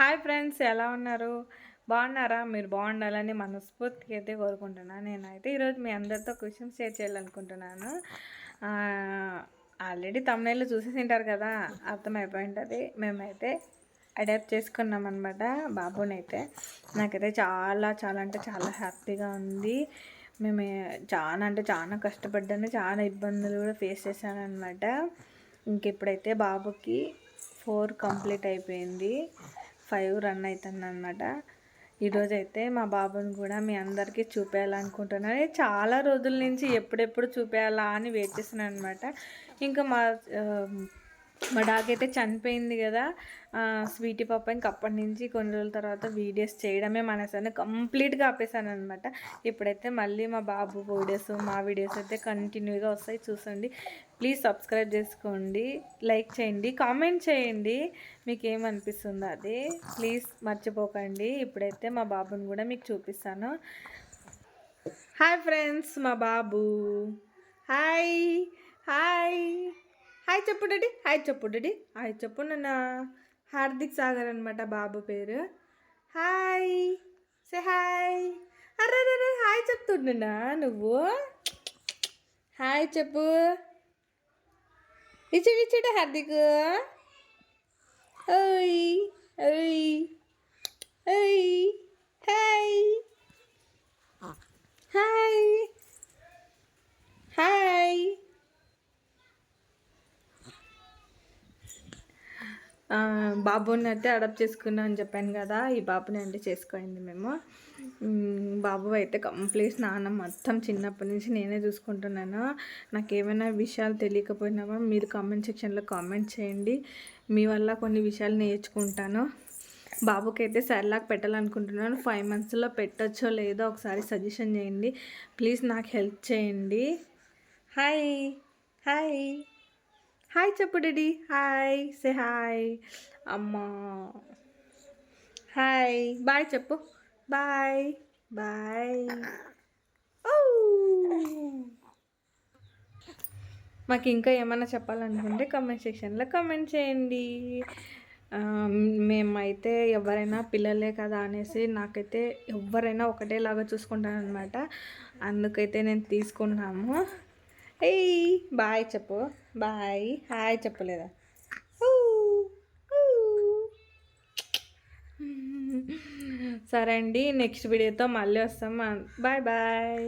Hi friends ఎలా ఉన్నారు? బాగున్నారా? మీరు బాగుండాలని మనస్ఫూర్తిగా అయితే కోరుకుంటున్నాను నేనైతే ఈరోజు మీ అందరితో క్వశ్చన్ షేర్ చేయాలనుకుంటున్నాను. ఆల్రెడీ తమిళలో చూసేసి ఉంటారు కదా అర్థమైపోయి ఉంటుంది మేమైతే అడాప్ట్ చేసుకున్నాం అనమాట బాబునైతే. నాకైతే చాలా చాలా అంటే చాలా హ్యాపీగా ఉంది. మేము చాలా అంటే చాలా కష్టపడ్డాను చాలా ఇబ్బందులు కూడా ఫేస్ చేశాను అనమాట ఇంక ఇప్పుడైతే బాబుకి ఫోర్ కంప్లీట్ అయిపోయింది. ఫైవ్ రన్ అవుతుంది అనమాట ఈరోజు అయితే మా బాబుని కూడా మీ అందరికీ చూపేయాలనుకుంటున్నాను. చాలా రోజుల నుంచి ఎప్పుడెప్పుడు చూపేయాలా అని వెయిట్ చేస్తున్నాను అనమాట ఇంకా మా మా డాగ్ అయితే చనిపోయింది కదా స్వీటీ పాప ఇంక అప్పటి నుంచి కొన్ని రోజుల తర్వాత వీడియోస్ చేయడమే మానేసాను కంప్లీట్గా ఆపేసాను అనమాట ఇప్పుడైతే మళ్ళీ మా బాబు వీడియోస్ మా వీడియోస్ అయితే కంటిన్యూగా వస్తాయి. చూసండి. ప్లీజ్ సబ్స్క్రైబ్ చేసుకోండి. లైక్ చేయండి. కామెంట్ చేయండి. మీకు ఏమనిపిస్తుందో అది. ప్లీజ్ మర్చిపోకండి. ఇప్పుడైతే మా బాబుని కూడా మీకు చూపిస్తాను. హాయ్ ఫ్రెండ్స్ మా బాబు. హాయ్. హాయ్. హాయ్ చెప్పు డాడీ హాయ్ చెప్పు డాడీ. హాయ్ చెప్పు నాన్న. హార్దిక్ సాగర్ అనమాట బాబు పేరు. హాయ్. Say hi. అరే హాయ్ చెప్తుండునా నువ్వు. హాయ్ చెప్పు. ఇచ్చి ఇచ్చిట హార్దిక్. ఓయ్ ఓయ్ హాయ్ హాయ్ హాయ్ బాబుని అయితే అడాప్ట్ చేసుకున్నా అని చెప్పాను కదా ఈ బాబుని అంటే చేసుకోండి మేము. బాబు అయితే కంప్లీట్ స్నానం మొత్తం చిన్నప్పటి నుంచి నేనే చూసుకుంటున్నాను. నాకు ఏమైనా విషయాలు తెలియకపోయినా మీరు కామెంట్ సెక్షన్లో కామెంట్ చేయండి. మీ వల్ల కొన్ని విషయాలు నేర్చుకుంటాను. బాబుకి అయితే సర్లాక్ పెట్టాలనుకుంటున్నాను ఫైవ్ మంత్స్లో పెట్టచ్చో లేదో ఒకసారి సజెషన్ చేయండి. ప్లీజ్ నాకు హెల్ప్ చేయండి. హాయ్ హాయ్ హాయ్ చెప్పు డాడీ హాయ్ సే హాయ్ అమ్మా హాయ్ బాయ్ చెప్పు బాయ్ బాయ్ మాకు ఇంకా ఏమైనా చెప్పాలనుకుంటే కమెంట్ సెక్షన్లో కమెంట్ చేయండి. మేమైతే ఎవరైనా పిల్లలే కదా అనేసి నాకైతే ఎవరైనా ఒకటేలాగా చూసుకుంటాను అనమాట అందుకైతే నేను తీసుకున్నాము. ఏయ్ బాయ్ చెప్పు. బాయ్ హాయ్ చెప్పలేదా? సరే అండి నెక్స్ట్ వీడియోతో మళ్ళీ వస్తాం. Bye bye